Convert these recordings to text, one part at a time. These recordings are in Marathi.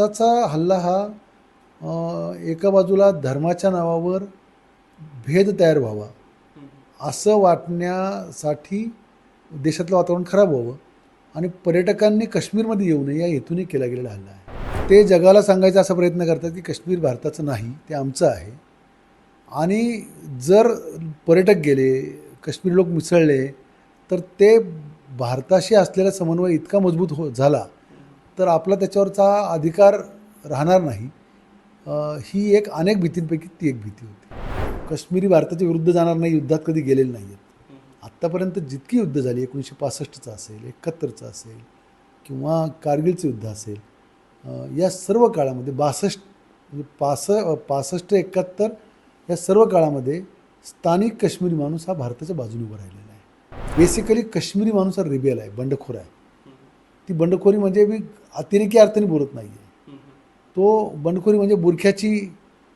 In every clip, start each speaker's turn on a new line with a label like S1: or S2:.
S1: आत्ताचा हल्ला हा एका बाजूला धर्माच्या नावावर भेद तयार व्हावा असं वाटण्यासाठी देशातलं वातावरण खराब व्हावं आणि पर्यटकांनी काश्मीरमध्ये येऊ नये या हेतूने केला गेलेला हल्ला आहे. ते जगाला सांगायचा असा प्रयत्न करतात की काश्मीर भारताचं नाही ते आमचं आहे. आणि जर पर्यटक गेले काश्मीर लोक मिसळले तर ते भारताशी असलेला समन्वय इतका मजबूत हो झाला तर आपला त्याच्यावरचा अधिकार राहणार नाही. ही एक अनेक भीतींपैकी ती एक भीती होती. काश्मीरी भारताच्या विरुद्ध जाणार नाही युद्धात कधी गेलेले नाही आहेत आत्तापर्यंत जितकी युद्ध झाली एकोणीसशे पासष्टचं असेल एकाहत्तरचं असेल किंवा कारगिलचं युद्ध असेल या सर्व काळामध्ये बासष्ट म्हणजे पास पासष्ट एकाहत्तर या सर्व काळामध्ये स्थानिक काश्मीरी माणूस हा भारताच्या बाजूने उभा राहिलेला आहे. बेसिकली काश्मीरी माणूस हा रिबेल आहे बंडखोर आहे. ती बंडखोरी म्हणजे मी अतिरेकी अर्थाने बोलत नाही आहे तो बंडखोरी म्हणजे बुरख्याची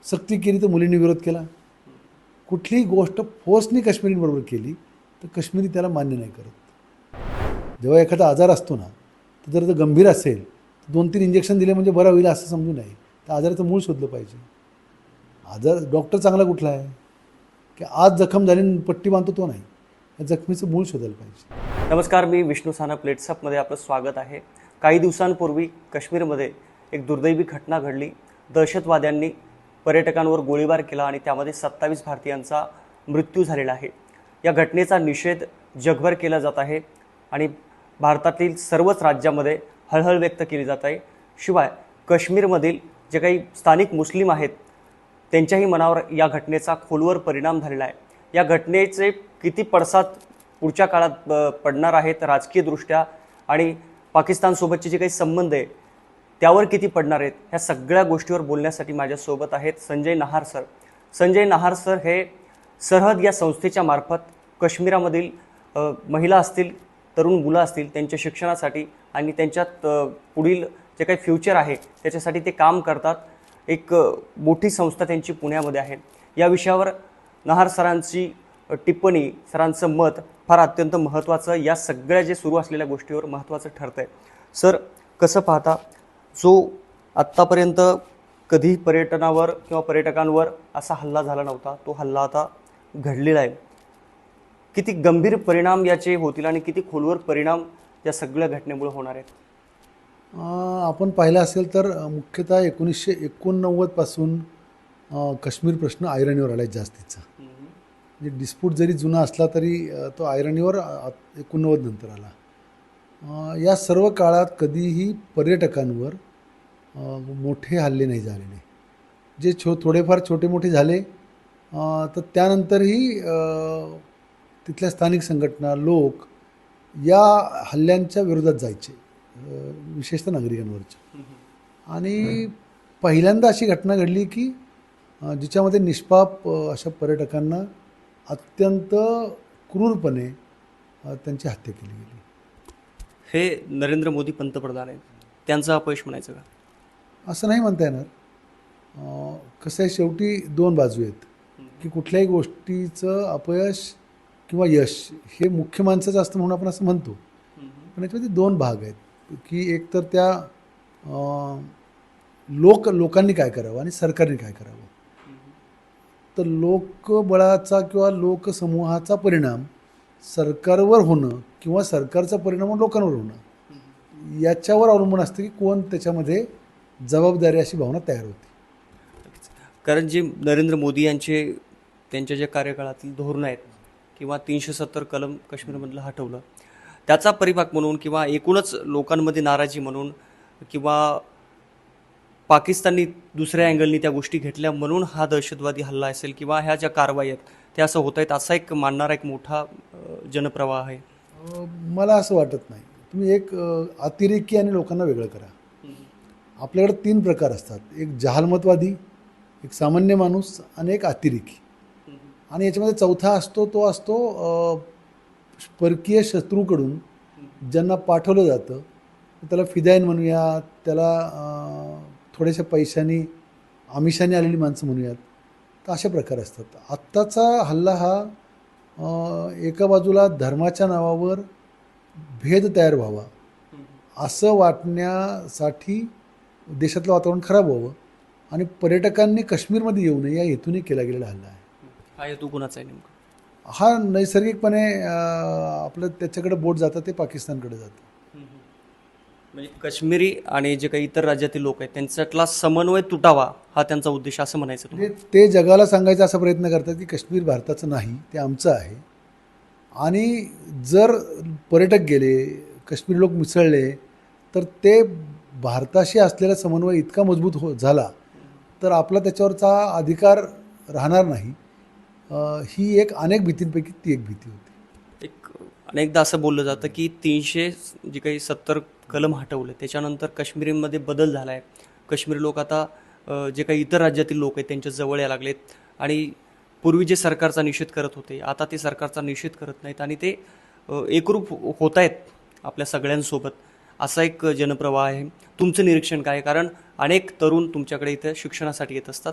S1: सक्ती केली तर मुलींनी विरोध केला. कुठलीही गोष्ट फोर्सनी काश्मीरींबरोबर केली तर काश्मीरी त्याला मान्य नाही करत. जेव्हा एखादा आजार असतो ना तर जर तो गंभीर असेल तर दोन तीन इंजेक्शन दिले म्हणजे बरं होईल असं समजू नये. त्या आजाराचं मूळ शोधलं पाहिजे. आजार डॉक्टर चांगला कुठला आहे? की आज जखम झाली आणि पट्टी बांधतो तो नाही. जखमीचं मूळ शोधायला पाहिजे.
S2: नमस्कार मी विष्णू साना प्लेट्सअपमध्ये आपलं स्वागत आहे. काही दिवसांपूर्वी काश्मीरमध्ये एक दुर्दैवी घटना घडली. दहशतवाद्यांनी पर्यटकांवर गोळीबार केला आणि त्यामध्ये सत्तावीस भारतीयांचा मृत्यू झालेला आहे. या घटनेचा निषेध जगभर केला जात आहे आणि भारतातील सर्वच राज्यामध्ये हळहळ व्यक्त केली जात आहे. शिवाय काश्मीरमधील जे काही स्थानिक मुस्लिम आहेत त्यांच्याही मनावर या घटनेचा खोलवर परिणाम झालेला आहे. या घटनेचे किती पडसाद पुढच्या काळात पडणार आहेत राजकीयदृष्ट्या आणि पाकिस्तानसोबतचे जे काही संबंध आहे त्यावर किती पडणार आहेत ह्या सगळ्या गोष्टीवर बोलण्यासाठी माझ्यासोबत आहेत संजय नहार सर. संजय नहार सर हे सरहद या संस्थेच्या मार्फत काश्मीरामधील महिला असतील तरुण मुलं असतील त्यांच्या शिक्षणासाठी आणि त्यांच्यात पुढील जे काही फ्युचर आहे त्याच्यासाठी ते काम करतात. एक मोठी संस्था त्यांची पुण्यामध्ये आहे. या विषयावर नहार सरांची टिप्पणी सरांचं मत फार अत्यंत महत्त्वाचं. या सगळ्या जे सुरू असलेल्या गोष्टीवर महत्त्वाचं ठरतं आहे सर कसं पाहता? जो आत्तापर्यंत कधी पर्यटनावर किंवा पर्यटकांवर असा हल्ला झाला नव्हता तो हल्ला आता घडलेला आहे. किती गंभीर परिणाम याचे होतील आणि किती खोलवर परिणाम या सगळ्या घटनेमुळे होणार आहेत?
S1: आपण पाहिलं असेल तर मुख्यतः एकोणीसशे एकोणनव्वदपासून काश्मीर प्रश्न ऐरणीवर आला आहे जास्तीचा. म्हणजे डिस्प्यूट जरी जुना असला तरी तो आयरणीवर एकोणनव्वद नंतर आला. या सर्व काळात कधीही पर्यटकांवर मोठे हल्ले नाही झालेले. जे छो थोडेफार छोटे मोठे झाले तर त्यानंतरही तिथल्या स्थानिक संघटना लोक या हल्ल्यांच्या विरोधात जायचे विशेषतः नागरिकांवरचे. आणि पहिल्यांदा अशी घटना घडली की जिच्यामध्ये निष्पाप अशा पर्यटकांना अत्यंत क्रूरपणे त्यांची हत्या केली गेली.
S2: हे नरेंद्र मोदी पंतप्रधान आहेत. त्यांचं अपयश म्हणायचं का?
S1: असं नाही म्हणता येणार. कसं आहे शेवटी दोन बाजू आहेत. की कुठल्याही गोष्टीचं अपयश किंवा यश हे मुख्य माणसाचं असतं म्हणून आपण असं म्हणतो. पण याच्यामध्ये दोन भाग आहेत. की एक तर त्या लोक लोकांनी काय करावं आणि सरकारने काय करावं. तर लोकबळाचा किंवा लोकसमूहाचा परिणाम सरकारवर होणं किंवा सरकारचा परिणाम लोकांवर होणं याच्यावर अवलंबून असतं की कोण त्याच्यामध्ये जबाबदारी अशी भावना तयार होते.
S2: कारण जे नरेंद्र मोदी यांचे त्यांच्या ज्या कार्यकाळातील धोरणं आहेत किंवा तीनशे सत्तर कलम काश्मीरमधलं हटवलं त्याचा परिपाक म्हणून किंवा एकूणच लोकांमध्ये नाराजी म्हणून किंवा पाकिस्ताननी दुसऱ्या अँगलनी त्या गोष्टी घेतल्या म्हणून हा दहशतवादी हल्ला असेल किंवा ह्या ज्या कारवाई आहेत त्या असं होत आहेत असा एक मानणारा एक मोठा जनप्रवाह आहे.
S1: मला असं वाटत नाही. तुम्ही एक अतिरेकी आणि लोकांना वेगळं करा. आपल्याकडे तीन प्रकार असतात. एक जहालमतवादी एक सामान्य माणूस आणि एक अतिरेकी. आणि याच्यामध्ये चौथा असतो तो असतो परकीय शत्रूकडून ज्यांना पाठवलं जातं त्याला फिदाईन म्हणूया त्याला थोड्याशा पैशानी आमिषाने आलेली माणसं म्हणूयात तर अशा प्रकार असतात. आत्ताचा हल्ला हा एका बाजूला धर्माच्या नावावर भेद तयार व्हावा असं वाटण्यासाठी देशातलं वातावरण खराब व्हावं आणि पर्यटकांनी काश्मीरमध्ये येऊ नये या हेतूने केला गेलेला हल्ला आहे.
S2: हा हेतू कुणाचा आहे नेमका?
S1: हा नैसर्गिकपणे आपलं त्याच्याकडे बोट जातं ते पाकिस्तानकडे जातं.
S2: म्हणजे काश्मीरी आणि जे काही इतर राज्यातील लोक आहेत त्यांच्यातला समन्वय तुटावा हा त्यांचा उद्देश असं म्हणायचं
S1: म्हणजे ते जगाला सांगायचा असा प्रयत्न करतात की काश्मीर भारताचं नाही ते आमचं आहे. आणि जर पर्यटक गेले काश्मीरी लोक मिसळले तर ते भारताशी असलेला समन्वय इतका मजबूत हो झाला तर आपला त्याच्यावरचा अधिकार राहणार नाही. ही एक अनेक भीतींपैकी ती एक भीती होती.
S2: एक अनेकदा असं बोललं जातं की तीनशे जे काही सत्तर कलम हटवलं. त्याच्यानंतर काश्मीरीमध्ये बदल झाला आहे काश्मीरी लोक आता जे काही इतर राज्यातील लोक आहेत त्यांच्या जवळ यायला लागलेत. आणि पूर्वी जे सरकारचा निषेध करत होते आता ते सरकारचा निषेध करत नाहीत आणि ते एकरूप होत आहेत आपल्या सगळ्यांसोबत. असा एक जनप्रवाह आहे. तुमचं निरीक्षण काय आहे? कारण अनेक तरुण तुमच्याकडे इथं शिक्षणासाठी येत असतात.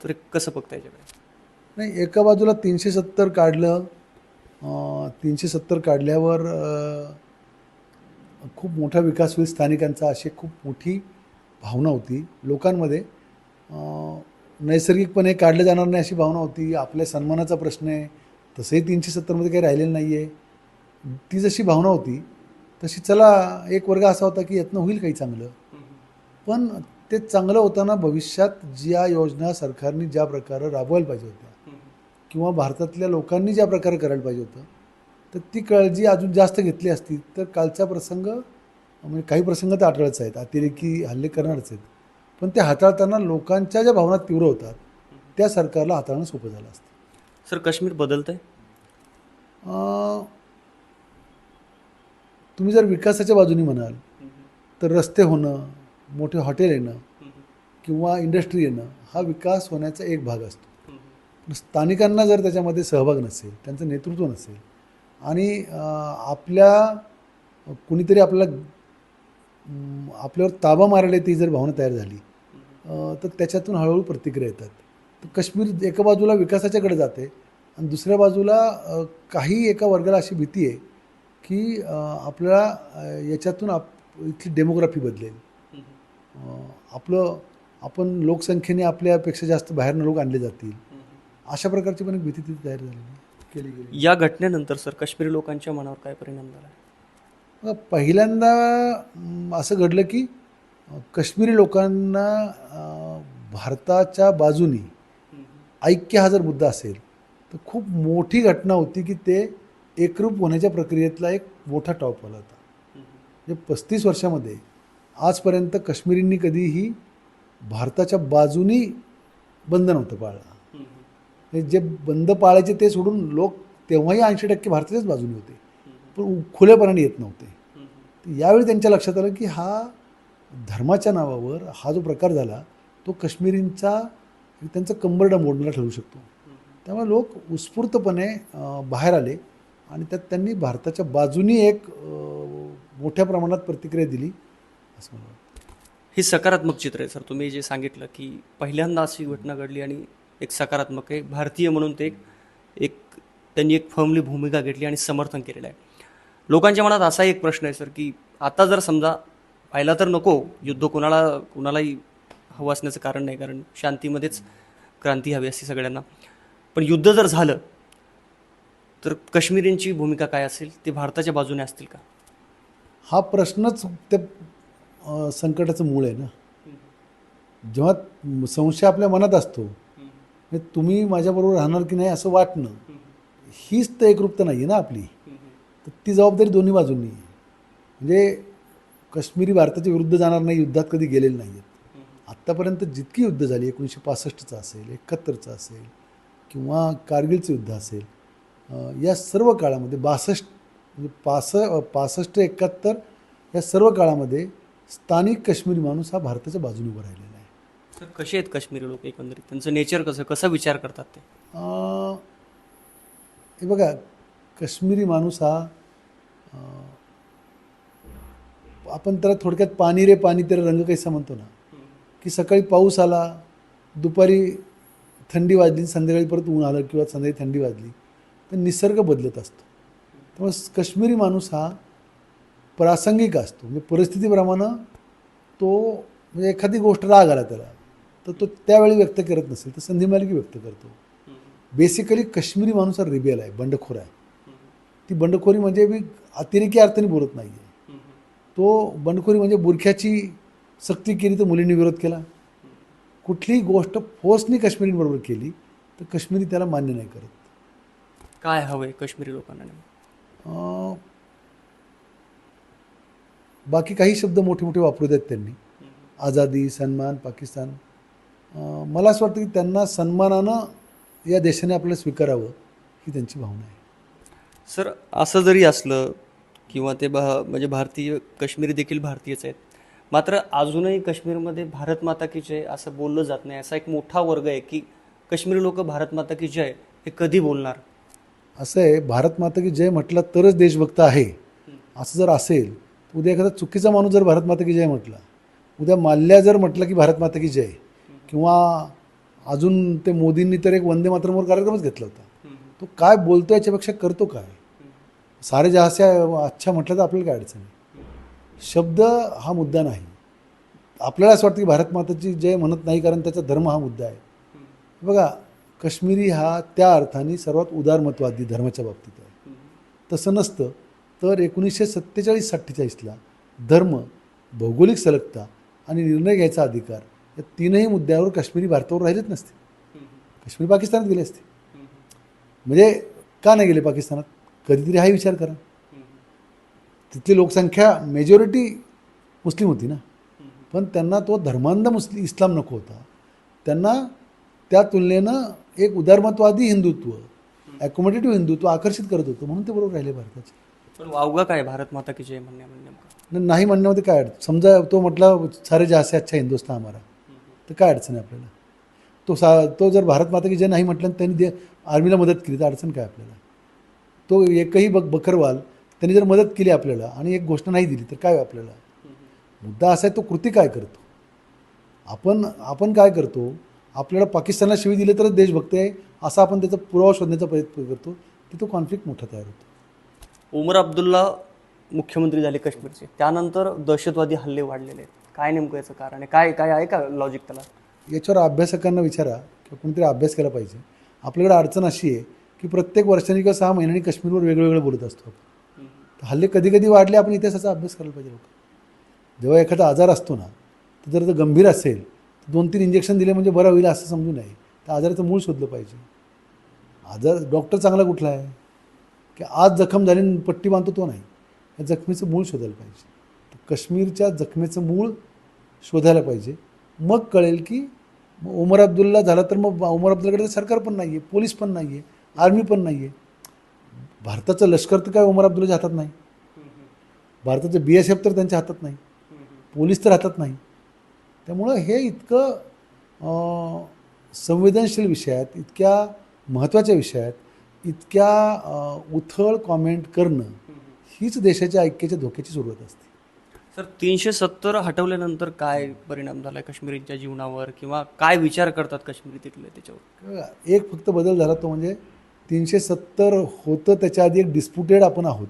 S2: तर कसं बघता याच्याकडे?
S1: नाही एका बाजूला तीनशे सत्तर काढलं तीनशे सत्तर काढल्यावर खूप मोठा विकास होईल. स्थानिकांचा अशी खूप मोठी भावना होती. लोकांमध्ये नैसर्गिकपणे काढलं जाणार नाही अशी भावना होती. आपल्या सन्मानाचा प्रश्न आहे. तसंही तीनशे सत्तरमध्ये काही राहिलेलं नाही आहे ती जशी भावना होती तशी चला एक वर्ग असा होता की यातनं होईल काही चांगलं. पण ते चांगलं होताना भविष्यात ज्या योजना सरकारने ज्या प्रकारे राबवायला पाहिजे होत्या किंवा भारतातल्या लोकांनी ज्या प्रकारे करायला पाहिजे होतं तर ती काळजी अजून जास्त घेतली असती तर कालचा प्रसंग म्हणजे काही प्रसंग तर आठवडच आहेत अतिरेकी हल्ले करणारच आहेत. पण ते हाताळताना लोकांच्या ज्या भावना तीव्र होतात त्या सरकारला हाताळणं सोपं झालं असतं.
S2: सर काश्मीर बदलत आहे
S1: तुम्ही जर विकासाच्या बाजूने म्हणाल तर रस्ते होणं मोठे हॉटेल येणं किंवा इंडस्ट्री येणं हा विकास होण्याचा एक भाग असतो. पण स्थानिकांना जर त्याच्यामध्ये सहभाग नसेल त्यांचं नेतृत्व नसेल आणि आपल्या कुणीतरी आपल्याला आपल्यावर ताबा मारायला ती जर भावना तयार झाली तर त्याच्यातून हळूहळू प्रतिक्रिया येतात. तर काश्मीर एका बाजूला विकासाच्याकडे जाते आणि दुसऱ्या बाजूला काही एका वर्गाला अशी भीती आहे की आपल्याला याच्यातून आप इथली डेमोग्राफी बदलेल. आपलं आपण लोकसंख्येने आपल्यापेक्षा जास्त बाहेरनं लोक आणले जातील. अशा प्रकारची पण एक भीती तिथे तयार झालेली आहे, केली गेली.
S2: या घटनेनंतर सर काश्मीरी लोकांच्या मनावर काय परिणाम झाला?
S1: पहिल्यांदा असं घडलं की काश्मीरी लोकांना भारताच्या बाजूनी ऐक्य हा जर मुद्दा असेल तर खूप मोठी घटना होती की ते एकरूप होण्याच्या प्रक्रियेतला एक मोठा टॉप आला होता. म्हणजे पस्तीस वर्षामध्ये आजपर्यंत काश्मीरींनी कधीही भारताच्या बाजूनी बंद नव्हतं पाळलं जे बंद पाळायचे ते सोडून लोक तेव्हाही ऐंशी टक्के भारताच्याच बाजूने होते. पण खुलेपणाने येत नव्हते. यावेळी त्यांच्या लक्षात आलं की हा धर्माच्या नावावर हा जो प्रकार झाला तो काश्मीरींचा त्यांचा कंबरडा मोडणारा ठरू शकतो. त्यामुळे लोक उत्स्फूर्तपणे बाहेर आले आणि त्यात त्यांनी भारताच्या बाजूनी एक मोठ्या प्रमाणात प्रतिक्रिया दिली असं मला वाटतं.
S2: हे सकारात्मक चित्र आहे सर. तुम्ही जे सांगितलं की पहिल्यांदा अशी घटना घडली आणि एक सकारात्मक आहे. भारतीय म्हणून ते एक एक त्यांनी एक फर्मली भूमिका घेतली आणि समर्थन केलेलं आहे. लोकांच्या मनात असा एक प्रश्न आहे सर की आता जर समजा व्हायला तर नको युद्ध कोणाला कोणालाही हवं असण्याचं कारण नाही कारण शांतीमध्येच क्रांती हवी असते सगळ्यांना. पण युद्ध जर झालं तर काश्मीरींची भूमिका काय असेल? ते भारताच्या बाजूने असतील का?
S1: हा प्रश्नच त्या संकटाचं मूळ आहे ना. जेव्हा संशय आपल्या मनात असतो म्हणजे तुम्ही माझ्याबरोबर राहणार की नाही असं वाटणं हीच तर एकरूपता नाही आहे ना आपली. तर ती जबाबदारी दोन्ही बाजूंनी आहे. म्हणजे काश्मीरी भारताच्या विरुद्ध जाणार नाही युद्धात कधी गेलेले नाही आहेत आत्तापर्यंत जितकी युद्ध झाली एकोणीसशे पासष्टचं असेल एकाहत्तरचं असेल किंवा कारगिलचं युद्ध असेल या सर्व काळामध्ये बासष्ट म्हणजे पास पासष्ट एकाहत्तर या सर्व काळामध्ये स्थानिक काश्मीरी माणूस हा भारताच्या बाजूने उभा राहिला.
S2: सर कसे आहेत काश्मीरी लोक एकंदरीत? त्यांचं नेचर कसं कसा विचार करतात ते?
S1: अं, हे बघा काश्मीरी माणूस हा अं, आपण त्याला थोडक्यात पाणी रे पाणी तेरा रंग कैसा म्हणतो ना? की सकाळी पाऊस आला दुपारी थंडी वाजली संध्याकाळी परत ऊन आलं किंवा संध्याकाळी थंडी वाजली तर निसर्ग बदलत असतो. त्यामुळे काश्मीरी माणूस हा प्रासंगिक असतो. म्हणजे परिस्थितीप्रमाणे तो म्हणजे एखादी गोष्ट राग आला त्याला. तर तो त्यावेळी व्यक्त करत नसेल तर संधी मिळाली की व्यक्त करतो. बेसिकली काश्मीरी माणूस हा रिबेल आहे बंडखोर आहे. ती बंडखोरी म्हणजे मी अतिरेकी अर्थाने बोलत नाही आहे तो बंडखोरी म्हणजे बुरख्याची सक्ती केली तर मुलींनी विरोध केला. कुठलीही गोष्ट फोर्सनी काश्मीरींबरोबर केली तर काश्मीरी त्याला मान्य नाही करत.
S2: काय हवंय काश्मीरी लोकांना
S1: बाकी काही शब्द मोठे मोठे वापरू देत त्यांनी. आझादी सन्मान पाकिस्तान. मला असं वाटतं की त्यांना सन्मानानं या देशाने आपल्याला स्वीकारावं ही त्यांची भावना आहे.
S2: सर असं जरी असलं किंवा ते भा म्हणजे भारतीय काश्मीरी देखील भारतीयच आहेत. मात्र अजूनही काश्मीरमध्ये भारत माता की जय असं बोललं जात नाही. असा एक मोठा वर्ग आहे की काश्मीरी लोक भारत माता की जय हे कधी बोलणार?
S1: असं आहे भारत माता की जय म्हटलं तरच देशभक्त आहे. असं जर असेल तर उद्या एखादा चुकीचा माणूस जर भारत माता की जय म्हटला उद्या माल्ल्या जर म्हटलं की भारत माता की जय किंवा अजून ते मोदींनी तर एक वंदे मातरमवर कार्यक्रमच घेतला होता. तो काय बोलतो याच्यापेक्षा करतो काय? सारे जहासे अच्छा म्हटलं तर आपल्याला काय अडचण आहे? शब्द हा मुद्दा नाही. आपल्याला असं वाटतं की भारत माताची जय म्हणत नाही कारण त्याचा धर्म हा मुद्दा आहे. बघा काश्मीरी हा त्या अर्थाने सर्वात उदारमतवादी धर्माच्या बाबतीत आहे. तसं नसतं. तर एकोणीसशे सत्तेचाळीस अठ्ठेचाळीसला धर्म भौगोलिक सलगता आणि निर्णय घ्यायचा अधिकार या तीनही मुद्द्यावर काश्मीरी भारतावर राहिलेच नसते. काश्मीर पाकिस्तानात गेले असते. म्हणजे का नाही गेले पाकिस्तानात? कधीतरी हा विचार करा. तिथली लोकसंख्या मेजॉरिटी मुस्लिम होती ना. पण त्यांना तो धर्मांध मुस्लिम इस्लाम नको होता. त्यांना त्या तुलनेनं एक उदारमतवादी हिंदुत्व ॲकोमोडेटिव्ह हिंदुत्व आकर्षित करत होतं. म्हणून ते बरोबर राहिले भारताचे.
S2: पण वावगा काय भारत माता की जय म्हणण्यामध्ये
S1: न- नाही म्हणण्यामध्ये काय समजा तो म्हटला सारे जहासे अच्छा हिंदुस्तान हमारा. तर काय अडचण आहे आपल्याला? तो सा तो जर भारत माता की जय नाही म्हटलं त्यांनी दे आर्मीला मदत केली तर अडचण काय आपल्याला? तो एकही बक बकरवाल त्यांनी जर मदत केली आपल्याला आणि एक गोष्ट नाही दिली तर काय आपल्याला? मुद्दा असा आहे तो कृती काय करतो? आपण आपण काय करतो? आपल्याला पाकिस्तानला शिवी दिले तरच देशभक्त आहे असा आपण त्याचा पुरावा शोधण्याचा प्रयत्न करतो तिथं कॉन्फ्लिक्ट मोठा तयार होतो.
S2: उमर अब्दुल्ला मुख्यमंत्री झाले काश्मीरचे. त्यानंतर दहशतवादी हल्ले वाढलेले आहेत. काय नेमकं याचं कारण आहे? काय काय आहे का लॉजिक त्याला?
S1: याच्यावर अभ्यासकांना विचारा किंवा कोणीतरी अभ्यास केला पाहिजे. आपल्याकडे अडचण अशी आहे की प्रत्येक वर्षांनी किंवा सहा महिन्यांनी काश्मीरवर वेगवेगळं बोलत असतो आपण. तर हल्ले कधी कधी वाढले आपण इतिहासाचा अभ्यास करायला पाहिजे लोक जेव्हा एखादा आजार असतो ना तर जर तो गंभीर असेल तर दोन तीन इंजेक्शन दिले म्हणजे बरं होईल असं समजू नये. तर आजाराचं मूळ शोधलं पाहिजे. आजार डॉक्टर चांगला कुठला आहे? की आज जखम झाली आणि पट्टी बांधतो तो नाही. या जखमीचं मूळ शोधायला पाहिजे. काश्मीरच्या जखमेचं मूळ शोधायला पाहिजे. मग कळेल की उमर अब्दुल्ला झाला तर मग उमर अब्दुल्लाकडे सरकार पण नाही आहे पोलीस पण नाही आहे आर्मी पण नाही आहे भारताचं लष्कर तर काय उमर अब्दुल्लाच्या हातात नाही. भारताचं बी एस एफ तर त्यांच्या हातात नाही. पोलीस तर हातात नाही. त्यामुळं हे इतकं संवेदनशील संवेदनशील विषयात इतक्या महत्त्वाच्या विषयात इतक्या उथळ कॉमेंट करणं हीच देशाच्या ऐक्याच्या धोक्याची सुरुवात असते.
S2: सर तीनशे सत्तर हटवल्यानंतर काय परिणाम झालाय काश्मीरींच्या जीवनावर किंवा काय विचार करतात काश्मीरी तिथले त्याच्यावर?
S1: एक फक्त बदल झाला तो म्हणजे तीनशे सत्तर होतं त्याच्या आधी एक डिस्प्युटेड आपण आहोत.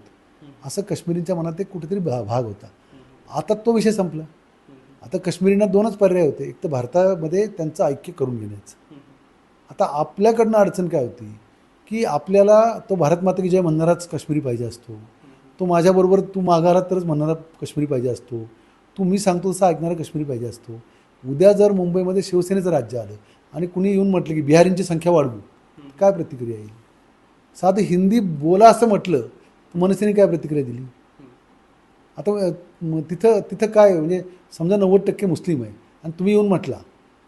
S1: असं काश्मीरींच्या मनात एक कुठेतरी भा भाग होता. आता तो विषय संपला. आता काश्मीरींना दोनच पर्याय होते. एक तर भारतामध्ये त्यांचं ऐक्य करून घेण्याचं. आता आपल्याकडनं अडचण काय होती? की आपल्याला तो भारत माता की जय म्हणणाराच काश्मीरी पाहिजे असतो. तो माझ्याबरोबर तू माघारात तरच म्हणणारा काश्मीरी पाहिजे असतो. तू मी सांगतो तसा ऐकणारा काश्मीरी पाहिजे असतो. उद्या जर मुंबईमध्ये शिवसेनेचं राज्य आलं आणि कुणी येऊन म्हटलं की बिहारींची संख्या वाढवू काय प्रतिक्रिया येईल? साधं हिंदी बोला असं म्हटलं तर मनसेने काय प्रतिक्रिया दिली? आता तिथं तिथं काय म्हणजे समजा नव्वद टक्के मुस्लिम आहे आणि तुम्ही येऊन म्हटला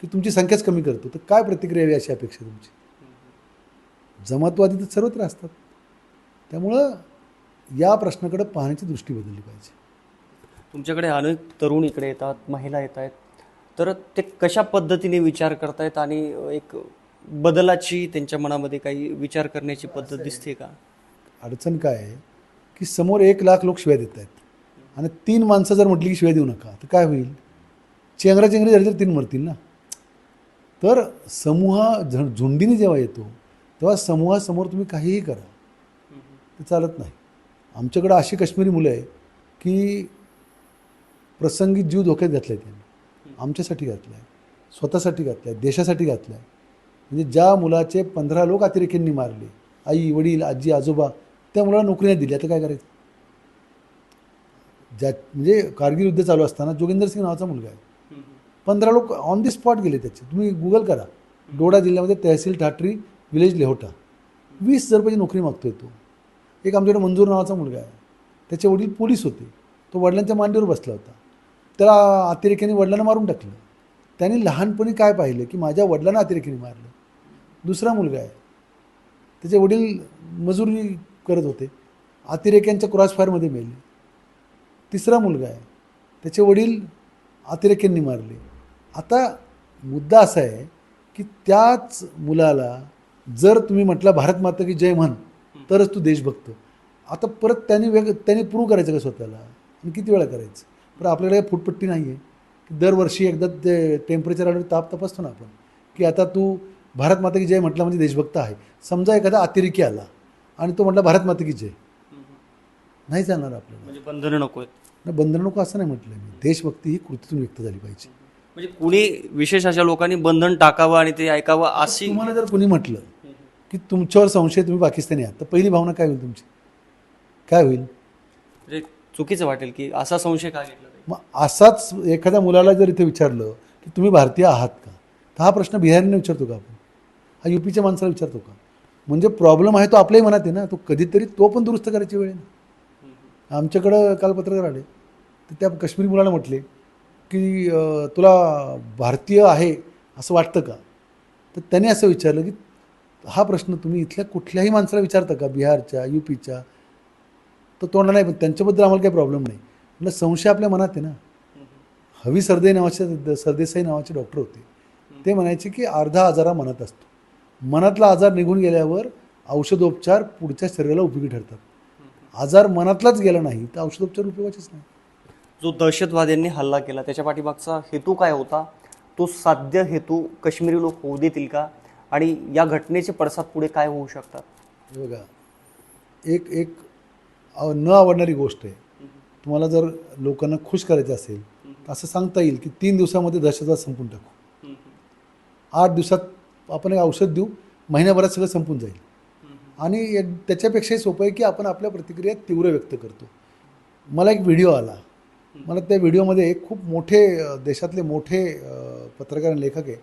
S1: की तुमची संख्याच कमी करतो तर काय प्रतिक्रिया यावी अशी अपेक्षा तुमची? जमातवादी तर सर्वत्र असतात. त्यामुळं या प्रश्नाकडे पाहण्याची दृष्टी बदलली पाहिजे.
S2: तुमच्याकडे अनेक तरुण इकडे येतात महिला येत आहेत. तर ते कशा पद्धतीने विचार करतायत आणि एक बदलाची त्यांच्या मनामध्ये काही विचार करण्याची पद्धत दिसते का?
S1: अडचण काय आहे की समोर एक लाख लोक शिव्या देत आहेत आणि तीन माणसं जर म्हटली की शिव्या देऊ नका तर काय होईल? चेंगरा चेंगरी झाली तर तीन मरतील ना? तर समूह झ झुंडीने जेव्हा येतो तेव्हा समूहासमोर तुम्ही काहीही करा ते चालत नाही. आमच्याकडं अशी काश्मीरी मुलं आहे की प्रसंगी जीव धोक्यात घातले त्यांनी. आमच्यासाठी घातला आहे स्वतःसाठी घातला आहे देशासाठी घातला आहे म्हणजे ज्या मुलाचे पंधरा लोक अतिरेक्यांनी मारले आई वडील आजी आजोबा त्या मुलाला नोकरी नाही दिली आता काय करायचं? ज्या म्हणजे कारगिल युद्ध चालू असताना जोगिंदर सिंग नावाचा मुलगा आहे. पंधरा लोक ऑन दी स्पॉट गेले त्याचे. तुम्ही गुगल करा. डोडा जिल्ह्यामध्ये तहसील ठाटरी विलेज लेहोटा. वीस हजार रुपयाची नोकरी मागतोय तो. एक आमच्याकडे मंजूर नावाचा मुलगा आहे. त्याचे वडील पोलीस होते. तो वडिलांच्या मांडीवर बसला होता. त्याला अतिरेक्याने वडिलांना मारून टाकलं. त्याने लहानपणी काय पाहिलं की माझ्या वडिलांना अतिरेक्याने मारलं. दुसरा मुलगा आहे. त्याचे वडील मजुरी करत होते. अतिरेक्यांच्या क्रॉसफायरमध्ये मेले. तिसरा मुलगा आहे. त्याचे वडील अतिरेक्यांनी मारले. आता मुद्दा असा आहे की त्याच मुलाला जर तुम्ही म्हटलं भारत माता की जय म्हण तरच तू देशभक्त आता परत त्यांनी वेग त्यांनी प्रूव्ह करायचं का स्वतःला? आणि किती वेळा करायचं? पण आपल्याकडे काही फुटपट्टी नाही आहे की दरवर्षी एकदा ते टेम्परेचर आलं ताप तपासतो ना आपण की आता तू भारत माता की जय म्हटलं म्हणजे देशभक्त आहे. समजा एखादा अतिरेकी आला आणि तो म्हटला भारत माता की जय. नाही जाणार आपल्याला.
S2: म्हणजे बंधनं नको आहेत.
S1: बंधन नको असं नाही म्हटलं मी. देशभक्ती ही कृतीतून व्यक्त झाली पाहिजे.
S2: म्हणजे कुणी विशेष अशा लोकांनी बंधन टाकावं आणि ते ऐकावं अशी
S1: तुम्हाला जर कुणी म्हटलं की तुमच्यावर संशय तुम्ही पाकिस्तानी आहात. तर पहिली भावना काय होईल तुमची? काय होईल?
S2: म्हणजे चुकीचं वाटेल की असा संशय का घेतला पाहिजे?
S1: मग असाच एखाद्या मुलाला जर इथे विचारलं की तुम्ही भारतीय आहात का? तर हा प्रश्न बिहारीने विचारतो का आपण? हा युपीच्या माणसाला विचारतो का? म्हणजे प्रॉब्लेम आहे तो आपल्याही मनात आहे ना. तो कधीतरी तो पण दुरुस्त करायची वेळ आहे ना. आमच्याकडं काल पत्रकार आले. तर त्या काश्मीरी मुलाला म्हटले की तुला भारतीय आहे असं वाटतं का? तर त्याने असं विचारलं की हा प्रश्न तुम्ही इथल्या कुठल्याही माणसाला विचारता का? बिहारच्या युपीच्या? तर तोंडा नाही पण त्यांच्याबद्दल आम्हाला काही प्रॉब्लेम नाही. म्हणजे संशय आपल्या मनात आहे ना? हवी सरदे नावाचे सरदेसाई नावाचे डॉक्टर होते. ते म्हणायचे की अर्धा आजारा मनात असतो. मनातला आजार निघून गेल्यावर औषधोपचार पुढच्या शरीराला उपयोगी ठरतात. आजार मनातलाच गेला नाही तर औषधोपचार उपयोगाचेच नाही.
S2: जो दहशतवाद्यांनी हल्ला केला त्याच्या पाठीमागचा हेतू काय होता? तो साध्य हेतू काश्मीरी लोक होऊ देतील का? आणि या घटनेचे पडसाद पुढे काय होऊ शकतात?
S1: बघा एक एक न आवडणारी गोष्ट आहे. तुम्हाला जर लोकांना खुश करायचं असेल तर असं सांगता येईल की तीन दिवसामध्ये दहशतवाद संपून टाकू. आठ दिवसात आपण एक औषध देऊ महिन्याभरात सगळं संपून जाईल. आणि त्याच्यापेक्षाही सोपं आहे की आपण आपल्या प्रतिक्रिया तीव्र व्यक्त करतो. मला एक व्हिडिओ आला. मला त्या व्हिडिओमध्ये खूप मोठे देशातले मोठे पत्रकार आणि लेखक आहे.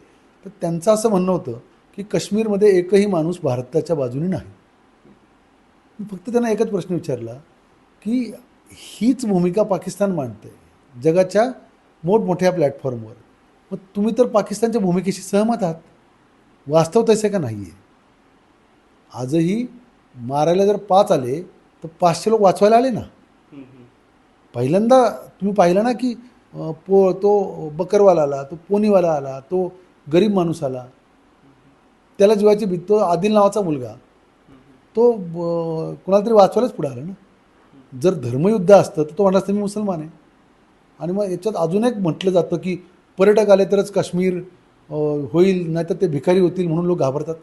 S1: तर त्यांचं असं म्हणणं होतं की काश्मीरमध्ये एकही माणूस भारताच्या बाजूने नाही. फक्त त्यांना एकच प्रश्न विचारला की हीच भूमिका पाकिस्तान मांडते जगाच्या मोठमोठ्या प्लॅटफॉर्मवर. मग तुम्ही तर पाकिस्तानच्या भूमिकेशी सहमत आहात. वास्तव तसे का नाही आहे आजही मारायला जर पाच आले तर पाचशे लोक वाचवायला आले ना? पहिल्यांदा तुम्ही पाहिलं ना की पो तो बकरवाला आला तो पोनीवाला आला तो गरीब माणूस आला. त्याला जीवाची भीत तो आदिल नावाचा मुलगा. तो कुणाला तरी वाचवायलाच पुढे आला ना. जर धर्मयुद्ध असतं तर तो म्हणला असतं मी मुसलमान आहे. आणि मग याच्यात अजून एक म्हटलं जातं की पर्यटक आले तरच काश्मीर होईल नाहीतर ते भिकारी होतील म्हणून लोक घाबरतात.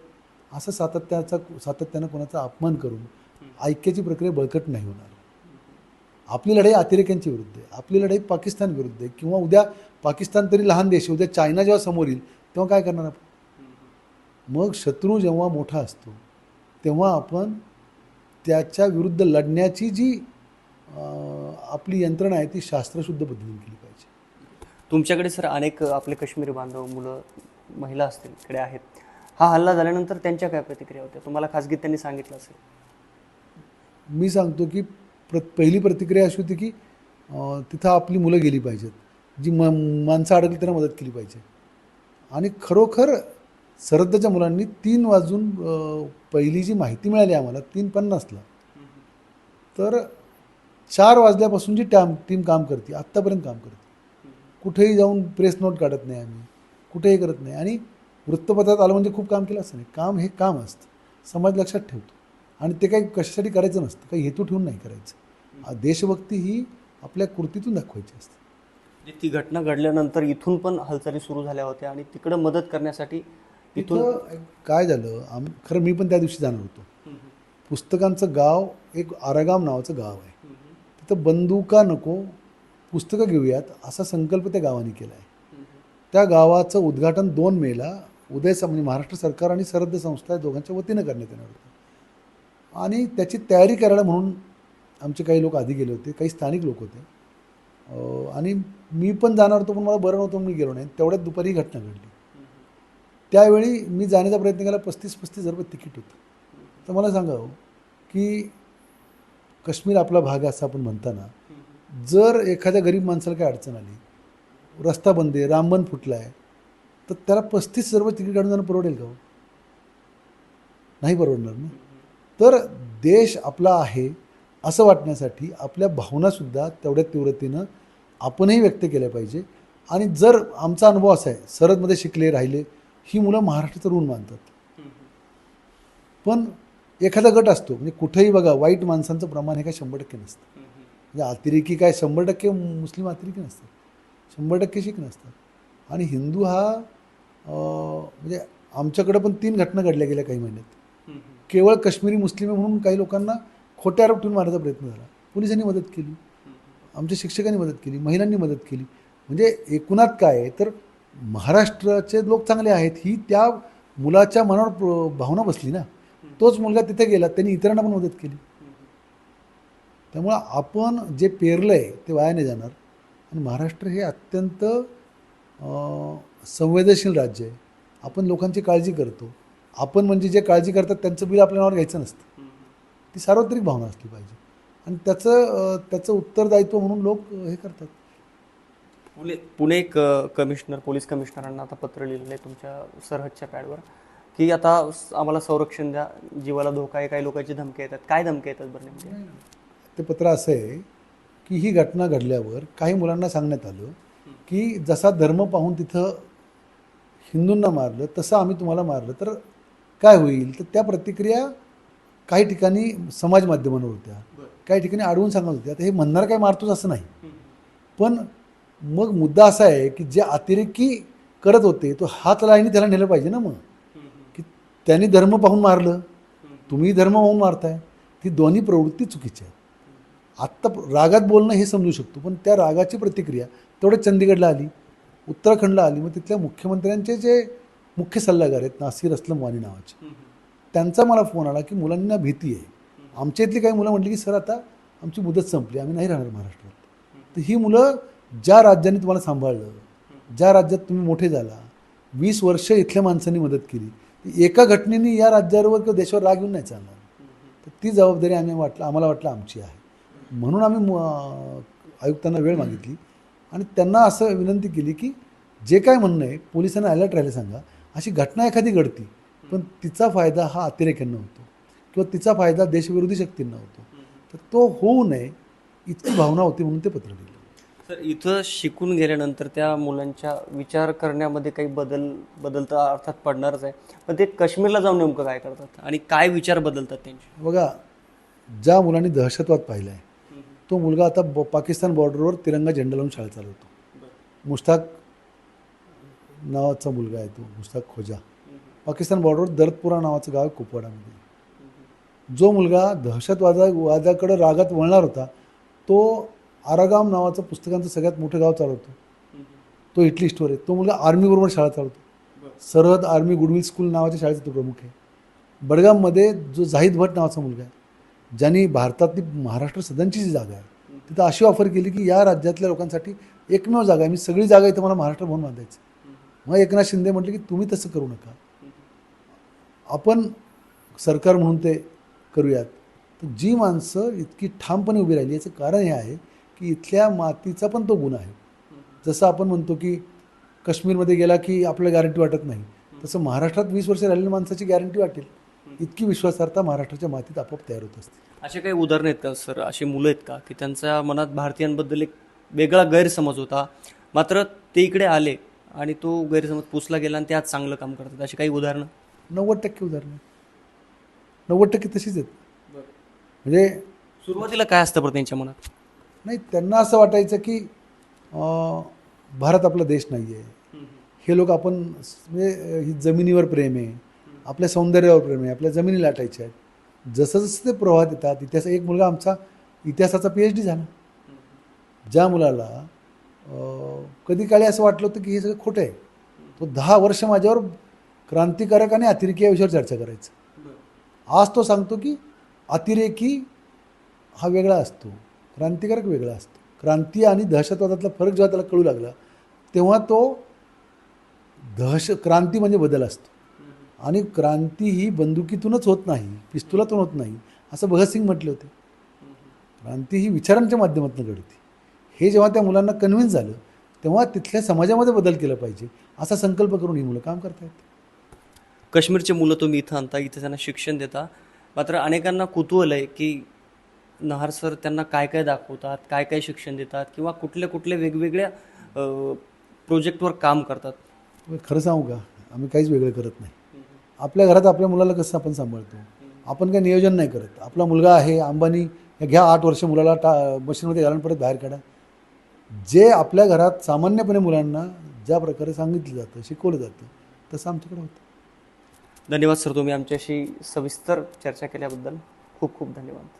S1: असं सातत्याचा सातत्यानं कोणाचा अपमान करून ऐक्याची प्रक्रिया बळकट नाही होणार. आपली लढाई अतिरेक्यांच्या विरुद्ध आहे. आपली लढाई पाकिस्तान विरुद्ध आहे. किंवा उद्या पाकिस्तान तरी लहान देश आहे. उद्या चायना जेव्हा समोर येईल तेव्हा काय करणार आपण? मग शत्रू जेव्हा मोठा असतो तेव्हा आपण त्याच्या विरुद्ध लढण्याची जी आपली यंत्रणा आहे ती शास्त्रशुद्ध पद्धतीने केली पाहिजे.
S2: तुमच्याकडे सर अनेक आपले काश्मीरी बांधव मुलं महिला असतील इकडे आहेत. हा हल्ला झाल्यानंतर त्यांच्या काय प्रतिक्रिया होत्या? तुम्हाला खासगीत त्यांनी सांगितलं असेल.
S1: मी सांगतो की प्र पहिली प्रतिक्रिया अशी होती की तिथं आपली मुलं गेली पाहिजेत. जी म माणसं अडकली त्यांना मदत केली पाहिजे. आणि खरोखर सरदच्या मुलांनी तीन वाजून पहिली जी माहिती मिळाली आम्हाला तीन पन्नासला. तर चार वाजल्यापासून जी टॅम टीम काम करते आत्तापर्यंत काम करते. कुठेही जाऊन प्रेस नोट काढत नाही आम्ही कुठेही करत नाही. आणि वृत्तपत्रात आलं म्हणजे खूप काम केलं असं नाही. काम हे काम असतं. समाज लक्षात ठेवतो. आणि ते काही कशासाठी करायचं नसतं. काही हेतू ठेवून नाही करायचं. देशभक्ती ही आपल्या कृतीतून दाखवायची असते.
S2: म्हणजे ती घटना घडल्यानंतर इथून पण हालचाली सुरू झाल्या होत्या आणि तिकडं मदत करण्यासाठी
S1: तिथं काय झालं आम खरं मी पण त्या दिवशी जाणार होतो. पुस्तकांचं गाव एक आरागाम नावाचं गाव आहे. तिथं बंदुका नको पुस्तकं घेऊयात असा संकल्प त्या गावाने केला आहे त्या गावाचं उद्घाटन दोन मेला उदय म्हणजे महाराष्ट्र सरकार आणि सरहद्द संस्था या दोघांच्या वतीनं करण्यात येणार होतं. आणि त्याची तयारी करायला म्हणून आमचे काही लोक आधी गेले होते काही स्थानिक लोक होते. आणि मी पण जाणार होतो पण मला बरं नव्हतं मी गेलो नाही. तेवढ्यात दुपारी ही घटना घडली. त्यावेळी मी जाण्याचा प्रयत्न केला पस्तीस पस्तीस हजार रुपये तिकीट होतं. तर मला सांगावं हो, की काश्मीर आपला भाग आहे असं आपण म्हणताना जर एखाद्या गरीब माणसाला काही अडचण आली रस्ता बंद आहे रामबन फुटला आहे तर त्याला पस्तीस हजार रुपये तिकीट काढून जाणं परवडेल का हो? नाही परवडणार ना? तर देश आपला आहे असं वाटण्यासाठी आपल्या भावनासुद्धा तेवढ्या तीव्रतेनं आपणही व्यक्त केल्या पाहिजे. आणि जर आमचा अनुभव असा आहे सरहदमध्ये शिकले राहिले ही मुलं महाराष्ट्राचं ऋण मानतात. पण एखादा गट असतो म्हणजे कुठेही बघा वाईट माणसांचं प्रमाण हे काय शंभर टक्के नसतं. म्हणजे अतिरेकी काय शंभर टक्के मुस्लिम अतिरेकी नसतात. शंभर टक्के शिक नसतात. आणि हिंदू हा म्हणजे आमच्याकडं पण तीन घटना घडल्या गेल्या काही महिन्यात. केवळ काश्मीरी मुस्लिम आहे म्हणून काही लोकांना खोटे आरोप ठेवून मारायचा प्रयत्न झाला. पोलिसांनी मदत केली. आमच्या शिक्षकांनी मदत केली. महिलांनी मदत केली. म्हणजे एकूणात काय आहे तर महाराष्ट्राचे लोक चांगले आहेत ही त्या मुलाच्या मनावर भावना बसली ना. तोच मुलगा तिथे गेला त्यांनी इतरांना पण मदत केली. त्यामुळं आपण जे पेरलं आहे ते वाया नाही जाणार. आणि महाराष्ट्र हे अत्यंत संवेदनशील राज्य आहे. आपण लोकांची काळजी करतो. आपण म्हणजे जे काळजी करतात त्यांचं बिल आपल्या नावावर घ्यायचं नसतं. ती सार्वत्रिक भावना असली पाहिजे. आणि त्याचं त्याचं उत्तरदायित्व म्हणून लोक हे करतात.
S2: पुणे पुणे क कमिशनर पोलीस कमिशनरांना आता पत्र लिहिलेलं आहे तुमच्या सरहदच्या पॅडवर की आता आम्हाला संरक्षण द्या. जीवाला धोका आहे काही लोकांची धमकी येतात. काय धमकी येतात बरं नेमके
S1: ते पत्र असं आहे की ही घटना घडल्यावर काही मुलांना सांगण्यात आलं की जसा धर्म पाहून तिथं हिंदूंना मारलं तसं आम्ही तुम्हाला मारलं. तर काय होईल? तर त्या प्रतिक्रिया काही ठिकाणी समाज माध्यमांवर होत्या. काही ठिकाणी अडवून सांगत होत्या आता हे म्हणणार काय मारतोच असं नाही. पण मग मुद्दा असा आहे की जे अतिरेकी करत होते तो हात लाईनी त्याला नेलं पाहिजे ना मग. की त्यांनी धर्म पाहून मारलं. तुम्ही धर्म पाहून मारताय. ती दोन्ही प्रवृत्ती चुकीची आहे आत्ता रागात बोलणं हे समजू शकतो पण त्या रागाची प्रतिक्रिया तेवढ्या चंदीगडला आली उत्तराखंडला आली मग तिथल्या मुख्यमंत्र्यांचे जे मुख्य सल्लागार आहेत नासिर असलम वाणी नावाचे त्यांचा मला फोन आला की मुलांना भीती आहे. आमच्या इथली काही मुलं म्हटली की सर आता आमची मुदत संपली आम्ही नाही राहणार महाराष्ट्रात. तर ही मुलं ज्या राज्याने तुम्हाला सांभाळलं ज्या राज्यात तुम्ही मोठे झाला वीस वर्ष इथल्या माणसांनी मदत केली एका घटनेने या राज्यावर किंवा देशावर राग येऊन नाही चालणार. तर ती जबाबदारी आम्ही वाटलं आम्हाला वाटलं आमची आहे. म्हणून आम्ही आयुक्तांना वेळ मागितली आणि त्यांना असं विनंती केली की जे काय म्हणणं आहे पोलिसांना अलर्ट राहायला सांगा. अशी घटना एखादी घडती पण तिचा फायदा हा अतिरेक्यांना होतो किंवा तिचा फायदा देशविरोधी शक्तींना होतो. तर तो होऊ नये इतकी भावना होती म्हणून ते पत्र लिहिलं
S2: तर इथं शिकून गेल्यानंतर त्या मुलांच्या विचार करण्यामध्ये काही बदल बदल तर अर्थात पडणारच आहे. पण ते काश्मीरला जाऊन नेमकं काय करतात आणि काय विचार बदलतात त्यांचे?
S1: बघा ज्या मुलांनी दहशतवाद पाहिला आहे तो मुलगा आता ब पाकिस्तान बॉर्डरवर तिरंगा झेंडा लावून शाळा चालवतो. मुश्ताक नावाचा मुलगा आहे तो मुश्ताक खोजा. पाकिस्तान बॉर्डरवर दर्दपुरा नावाचं गाव आहे कुपवाडामध्ये. जो मुलगा दहशतवादा वादाकडे रागात वळणार होता तो आरागाम नावाचं पुस्तकांचं सगळ्यात मोठं गाव चालवतो. तो इटली स्टोर आहे. तो मुलगा आर्मीबरोबर शाळा चालवतो. सरहद आर्मी गुडविल स्कूल नावाच्या शाळेचा तो प्रमुख आहे. बडगाममध्ये जो जाहीद भट नावाचा मुलगा आहे ज्यांनी भारतातली महाराष्ट्र सदनची जी जागा आहे तिथं अशी ऑफर केली की या राज्यातल्या लोकांसाठी एकमेव जागा आहे. मी सगळी जागा इथं मला महाराष्ट्र भवन बांधायचं मग एकनाथ शिंदे म्हटले की तुम्ही तसं करू नका. आपण सरकार म्हणून ते करूयात. तर जी माणसं इतकी ठामपणे उभी राहिली याचं कारण हे आहे की इथल्या मातीचा पण तो गुण आहे. जसं आपण म्हणतो की काश्मीरमध्ये गेला की आपल्याला गॅरंटी वाटत नाही. तसं महाराष्ट्रात वीस वर्ष राहिलेल्या माणसाची गॅरंटी वाटेल. इतकी विश्वासार्हता महाराष्ट्राच्या मातीत आपोआप तयार होत असते.
S2: असे काही उदाहरण आहेत का सर? अशी मुलं आहेत का की त्यांच्या मनात भारतीयांबद्दल एक वेगळा गैरसमज होता. मात्र ते इकडे आले आणि तो गैरसमज पुसला गेला आणि ते आज चांगलं काम करतात. अशी काही उदाहरणं?
S1: नव्वद टक्के उदाहरणं नव्वद टक्के तशीच आहेत. म्हणजे
S2: सुरुवातीला काय असतं बरं त्यांच्या मनात?
S1: नाही त्यांना असं वाटायचं की भारत आपला देश नाही आहे हे लोक आपण म्हणजे ही जमिनीवर प्रेम आहे आपल्या सौंदर्यावर प्रेम आहे आपल्या जमिनी लाटायच्या आहेत. जसं जसं ते प्रवाहात येतात इतिहास एक मुलगा आमचा इतिहासाचा पी एच डी झाला. ज्या मुलाला कधी काळी असं वाटलं होतं की हे सगळं खोटं आहे. तो दहा वर्ष माझ्यावर क्रांतिकारक आणि अतिरेकी या विषयावर चर्चा करायचा. आज तो सांगतो की अतिरेकी हा वेगळा असतो. क्रांतिकारक वेगळा असतो. क्रांती आणि दहशतवादातला फरक जेव्हा त्याला कळू लागला तेव्हा तो दहश क्रांती म्हणजे बदल असतो. आणि क्रांती ही बंदुकीतूनच होत नाही पिस्तुलातून होत नाही असं भगतसिंग म्हटले होते. क्रांती ही विचारांच्या माध्यमातून घडते. हे जेव्हा त्या मुलांना कन्व्हिन्स झालं तेव्हा तिथल्या समाजामध्ये बदल केला पाहिजे असा संकल्प करून ही मुलं काम करतायत.
S2: काश्मीरचे मुलं तुम्ही इथं आणता इथं त्यांना शिक्षण देता. मात्र अनेकांना कुतूहल आहे की नहार सर त्यांना काय काय दाखवतात काय काय शिक्षण देतात किंवा कुठल्या कुठल्या वेगवेगळ्या प्रोजेक्टवर काम करतात?
S1: खरं सांगू का? आम्ही काहीच वेगळं करत नाही. आपल्या घरात आपल्या मुलाला कसं आपण सांभाळतो? आपण काही नियोजन नाही करत. आपला मुलगा आहे अंबानी घ्या आठ वर्ष मुलाला टा मशीनमध्ये घालून परत बाहेर काढा. जे आपल्या घरात सामान्यपणे मुलांना ज्या प्रकारे सांगितलं जातं शिकवलं जातं तसं आमच्याकडे होतं.
S2: धन्यवाद सर तुम्ही आमच्याशी सविस्तर चर्चा केल्याबद्दल खूप खूप धन्यवाद.